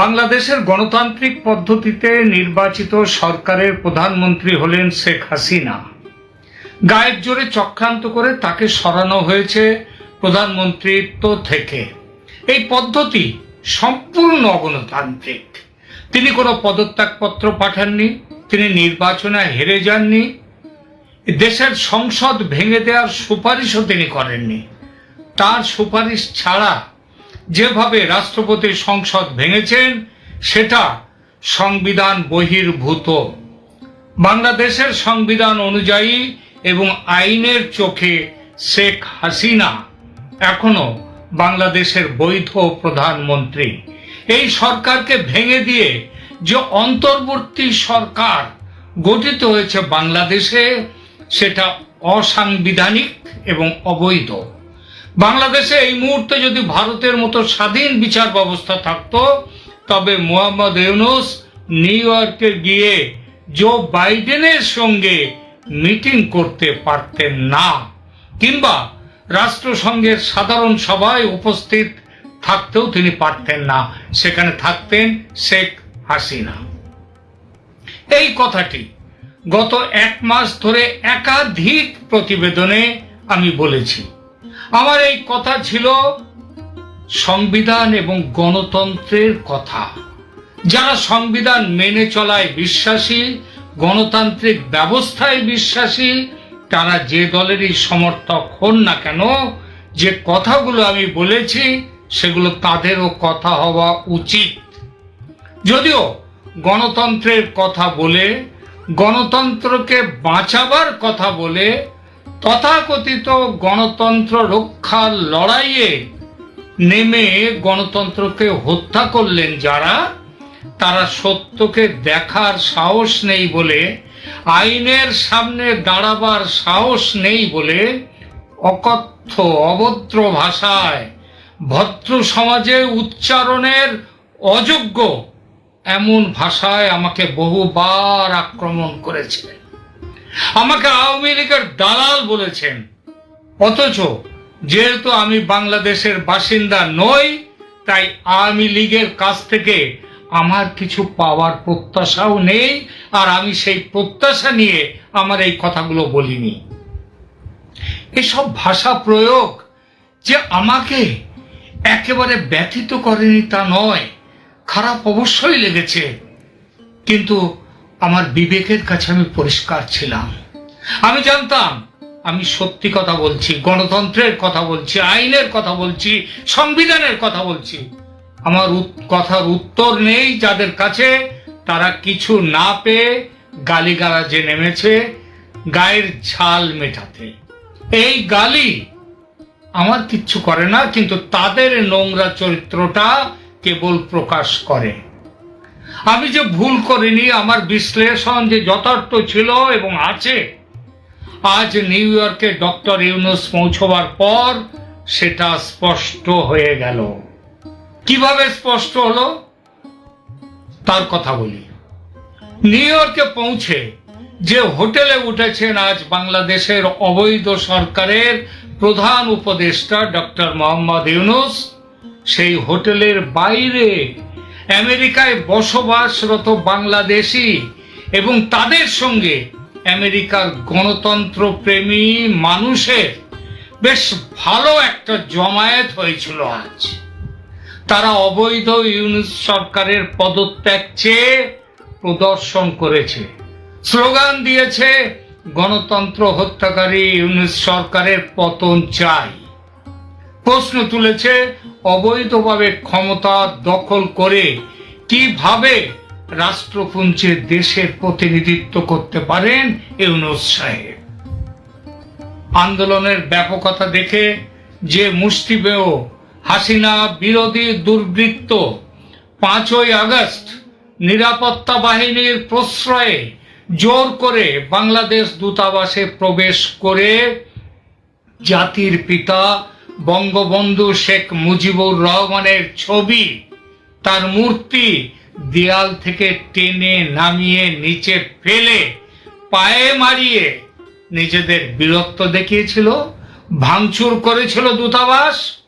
বাংলাদেশের গণতান্ত্রিক পদ্ধতিতে নির্বাচিত সরকারের প্রধানমন্ত্রী হলেন শেখ হাসিনা। গায়ের জোরে চক্রান্ত করে তাকে সরানো হয়েছে প্রধানমন্ত্রীত্ব থেকে। এই পদ্ধতি সম্পূর্ণ অগণতান্ত্রিক। তিনি কোনো পদত্যাগপত্র পাঠাননি, তিনি নির্বাচনে হেরে যাননি, দেশের সংসদ ভেঙে দেওয়ার সুপারিশও তিনি করেননি। তার সুপারিশ ছাড়া যেভাবে রাষ্ট্রপতি সংসদ ভেঙেছেন, সেটা সংবিধান বহির্ভূত। বাংলাদেশের সংবিধান অনুযায়ী এবং আইনের চোখে শেখ হাসিনা এখনও বাংলাদেশের বৈধ প্রধানমন্ত্রী। এই সরকারকে ভেঙে দিয়ে যে অন্তর্বর্তী সরকার গঠিত হয়েছে বাংলাদেশে, সেটা অসাংবিধানিক এবং অবৈধ। বাংলাদেশে এই মুহূর্তে যদি ভারতের মতো স্বাধীন বিচার ব্যবস্থা থাকতো, তবে মোহাম্মদ ইউনুস নিউ ইয়র্কে গিয়ে জো বাইডেনের সঙ্গে মিটিং করতে পারতেন না। কিংবা রাষ্ট্রসংঘের সাধারণ সভায় উপস্থিত থাকতেও তিনি পারতেন না। সেখানে থাকতেন শেখ হাসিনা। এই কথাটি গত এক মাস ধরে একাধিক প্রতিবেদনে আমি বলেছি। আমার এই কথা ছিল সংবিধান এবং গণতন্ত্রের কথা। যারা সংবিধান মেনে চলায় বিশ্বাসী, গণতান্ত্রিক ব্যবস্থায় বিশ্বাসী, তারা যে দলেরই সমর্থক হন না কেন, যে কথাগুলো আমি বলেছি, সেগুলো তাদেরও কথা হওয়া উচিত। যদিও গণতন্ত্রের কথা বলে, গণতন্ত্রকে বাঁচাবার কথা বলে তথাকথিত গণতন্ত্র রক্ষার লড়াইয়ে নেমে গণতন্ত্রকে হত্যা করলেন যারা, তারা সত্যকে দেখার সাহস নেই বলে, আইনের সামনে দাঁড়াবার সাহস নেই বলে অকথ্য, অভদ্র ভাষায় ভদ্র সমাজে উচ্চারণের অযোগ্য এমন ভাষায় আমাকে বহুবার আক্রমণ করেছিলেন। আমাকে আওয়ামী লীগের দালাল বলেছেন। অথচ যেহেতু আমি বাংলাদেশের বাসিন্দা নই, তাই আওয়ামী লীগের কাছ থেকে আমার কিছু পাওয়ার প্রত্যাশাও নেই, আর আমি সেই প্রত্যাশা নিয়ে আমার এই কথাগুলো বলিনি। এসব ভাষা প্রয়োগ যে আমাকে একেবারে ব্যথিত করেনি তা নয়, খারাপ অবশ্যই লেগেছে। কিন্তু আমার বিবেকের কাছে আমি পরিষ্কার ছিলাম। আমি জানতাম, আমি সত্যি কথা বলছি, গণতন্ত্রের কথা বলছি, আইনের কথা বলছি, সংবিধানের কথা বলছি। আমার কথার উত্তর নেই যাদের কাছে। তারা কিছু না পেয়ে গালিগালাজে নেমেছে, গায়ের ঝাল মেটাতে। এই গালি আমার কিচ্ছু করে না, কিন্তু তাদের নোংরা চরিত্রটা কেবল প্রকাশ করে। আমি যে ভুল করিনি, আমার বিশ্লেষণ যে যথার্থ ছিল এবং আছে, আজ নিউ ইয়র্কে ডক্টর ইউনুস পৌঁছবার পর সেটা স্পষ্ট হয়ে গেল। কীভাবে স্পষ্ট হলো? তার কথা বলি। নিউ ইয়র্কে পৌঁছে যে হোটেলে উঠেছেন আজ বাংলাদেশের অবৈধ সরকারের প্রধান উপদেষ্টা ডক্টর মোহাম্মদ ইউনুস, সেই হোটেলের বাইরে আমেরিকায় বসবাসরত বাংলাদেশি এবং তাদের সঙ্গে আমেরিকার গণতন্ত্র প্রেমী মানুষের বেশ ভালো একটা জমায়েত হয়েছিল আজ। তারা অবৈধ ইউনিস সরকারের পদত্যাগ চেয়ে প্রদর্শন করেছে। স্লোগান দিয়েছে, গণতন্ত্র হত্যাকারী ইউনিস সরকারের পতন চাই। প্রশ্ন তুলেছে অবৈধভাবে ক্ষমতা দখল করে কীভাবে রাষ্ট্রপুঞ্জে দেশের প্রতিনিধিত্ব করতে পারেন ইউনুস সাহেব? আন্দোলনের ব্যাপকতা দেখে যে মুষ্টিমেয় হাসিনা বিরোধী দুর্বৃত্ত পাঁচই আগস্ট নিরাপত্তা বাহিনীর প্রশ্রয়ে জোর করে বাংলাদেশ দূতাবাসে প্রবেশ করে জাতির পিতা বঙ্গবন্ধু শেখ মুজিবুর রহমানের ছবি, তার মূর্তি দেয়াল থেকে টেনে নামিয়ে নিচে ফেলে পায়ে মারিয়ে নিজেদের বীরত্ব দেখিয়েছিল, ভাঙচুর করেছিল দূতাবাস।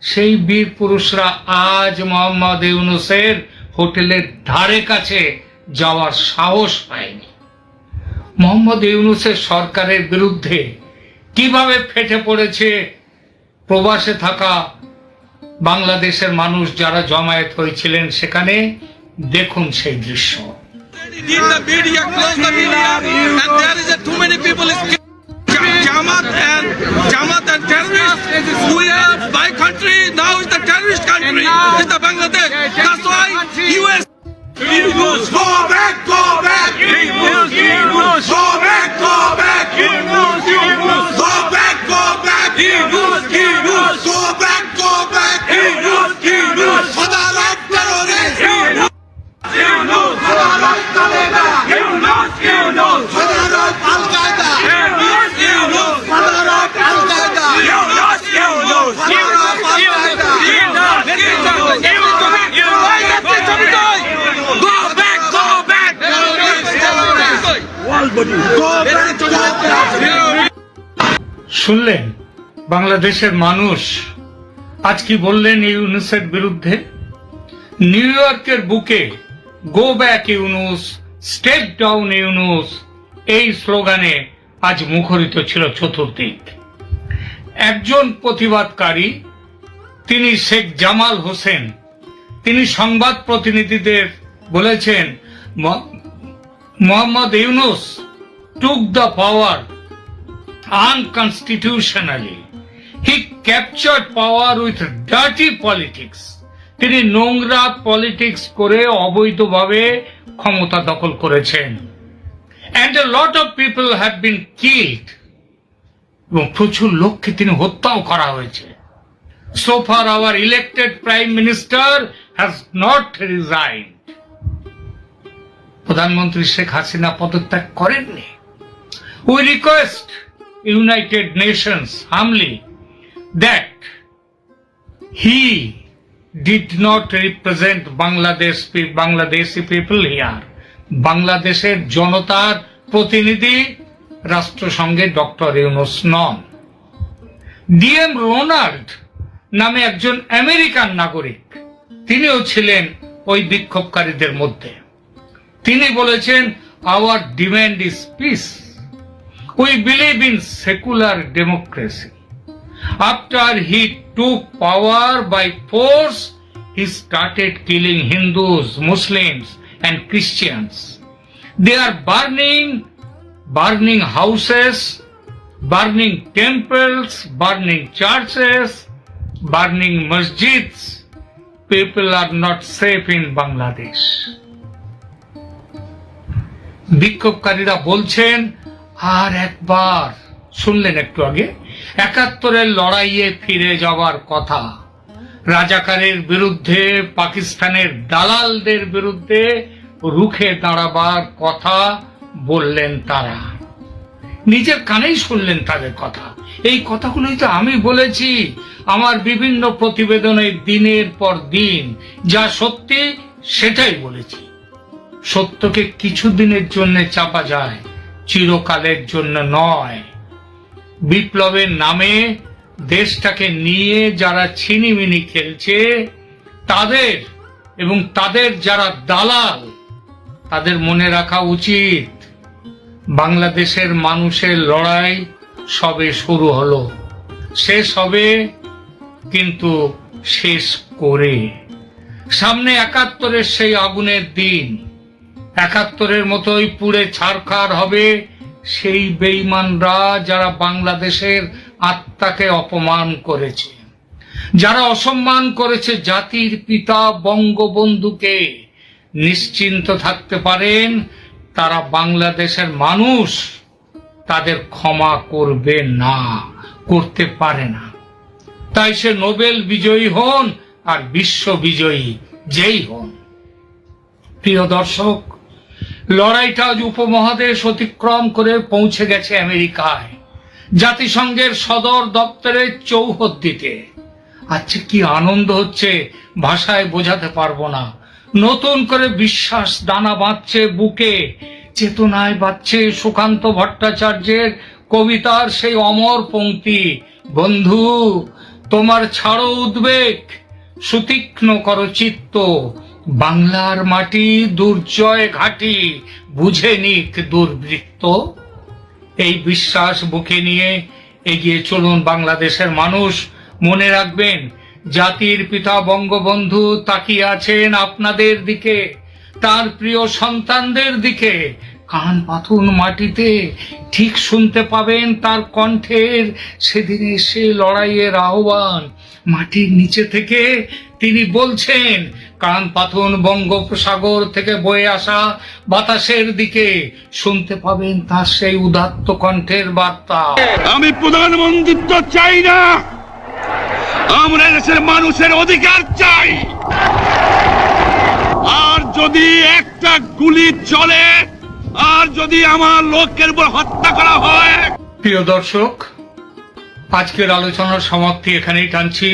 সেই বীর পুরুষরা আজ মোহাম্মদ ইউনুসের হোটেলের ধারে কাছে যাওয়ার সাহস পায়নি। মোহাম্মদ ইউনুসের সরকারের বিরুদ্ধে কীভাবে ফেটে পড়েছে প্রবাসে থাকা বাংলাদেশের মানুষ যারা জমায়েত হয়েছিলেন সেখানে দেখুন সেই দৃশ্য Bangladesh. That's why US. Go back! Go back, go back! শুনলেন, বাংলাদেশের মানুষ আজ কি বললেন ইউনুসের বিরুদ্ধে? নিউ ইয়র্কের বুকে go back Yunus step down Yunus এই স্লোগানে আজ মুখরিত ছিল চতুর্দিক। একজন প্রতিবাদকারী, তিনি শেখ জামাল হোসেন, তিনি সংবাদ প্রতিনিধিদের বলেছেন "ম- Mohammad Yunus took the power unconstitutionally. He captured power with dirty politics. তিনি নোংরা পলিটিক্স করে অবৈধভাবে ক্ষমতা দখল করেছেন and a lot of people have been killed এবং প্রচুর লোককে তিনি হত্যাও করা হয়েছে so far our elected prime minister has not resign প্রধানমন্ত্রী শেখ হাসিনা পদত্যাগ করেননি। We request United Nations humbly that he did not represent Bangladesh Bangladeshi people here. বাংলাদেশের জনতার প্রতিনিধি রাষ্ট্রসংঘে ডক্টর ইউনুস নন। ডিএম রোনাল্ড নামে একজন আমেরিকান নাগরিক, তিনিও ছিলেন ওই বিক্ষোভকারীদের মধ্যে। তিনি বলেছেন our demand is peace We believe in secular democracy. After he took power by force, he started killing Hindus, Muslims, and Christians. They are burning, burning houses, burning temples, burning churches, burning masjids. People are not safe in Bangladesh. বিক্ষোভকারীরা বলছেন, আর একবার। শুনলেন একটু আগে, একাত্তরের লড়াইয়ে ফিরে যাওয়ার কথা। রাজাকারের বিরুদ্ধে, পাকিস্তানের দালালদের বিরুদ্ধে রুখে দাঁড়াবার কথা বললেন তারা। নিজের কানেই শুনলেন তাদের কথা। এই কথাগুলোই তো আমি বলেছি, আমার বিভিন্ন প্রতিবেদনে দিনের পর দিন। যা সত্যি, সেটাই বলেছি। সত্যকে কিছুদিনের জন্য চাপা যায়, চিরকালের জন্য নয়। বিপ্লবের নামে দেশটাকে নিয়ে যারা ছিনিমিনি খেলছে, তাদের এবং তাদের যারা দালাল, তাদের মনে রাখা উচিত, বাংলাদেশের মানুষের লড়াই সবে শুরু হলো। শেষ হবে কিন্তু শেষ করে। সামনে একাত্তরের সেই আগুনের দিন একাত্তরের মতোই পুড়ে ছারখার হবে সেই বেইমানরা যারা বাংলাদেশের আত্মাকে অপমান করেছে। যারা অসম্মান করেছে জাতির পিতা বঙ্গবন্ধুকে, নিশ্চিন্ত থাকতে পারেন, তারা বাংলাদেশের মানুষ, তাদের ক্ষমা করবে না, করতে পারে না। তাই সে নোবেল বিজয়ী হন আর বিশ্ব বিজয়ী যেই হন। প্রিয় দর্শক লড়াইটা আজ উপমহাদেশ অতিক্রম করে পৌঁছে গেছে আমেরিকায়। জাতিসংঘের সদর দপ্তরের চৌহদ্দিতে। আচ্ছা কি আনন্দ হচ্ছে ভাষায় বোঝাতে পারব না। নতুন করে বিশ্বাস দানা বাঁধছে বুকে, চেতনায় বাঁধছে সুকান্ত ভট্টাচার্যের কবিতার সেই অমর পংক্তি বন্ধু, তোমার ছাড়ো উদ্বেগ, সুতীক্ষ্ণ করো চিত্ত বাংলার মাটি দুর্জয় ঘাটি, বুঝে নিক দুর্বৃত্ত। এই বিশ্বাস বুকে নিয়ে এগিয়ে চলুন বাংলাদেশের মানুষ। মনে রাখবেন, জাতির পিতা বঙ্গবন্ধু তাকিয়ে আছেন আপনাদের দিকে, তার প্রিয় সন্তানদের দিকে। কান পাথুন মাটিতে ঠিক শুনতে পাবেন তার কণ্ঠের সেদিন এসে লড়াইয়ের আহ্বান। মাটির নিচে থেকে তিনি বলছেন কান পাথুন বঙ্গোপসাগর থেকে বয়ে আসা বাতাসের দিকে শুনতে পাবেন তার সেই উদাত্ত কণ্ঠের বার্তা। আমি প্রধানমন্ত্রিত্ব চাই না। আমরা দেশের মানুষের অধিকার চাই। আর যদি একটা গুলি চলে আর যদি আমার লোকের উপর হত্যা করা হয়। প্রিয় দর্শক আজকের আলোচনার সমাপ্তি এখানেই টানছি।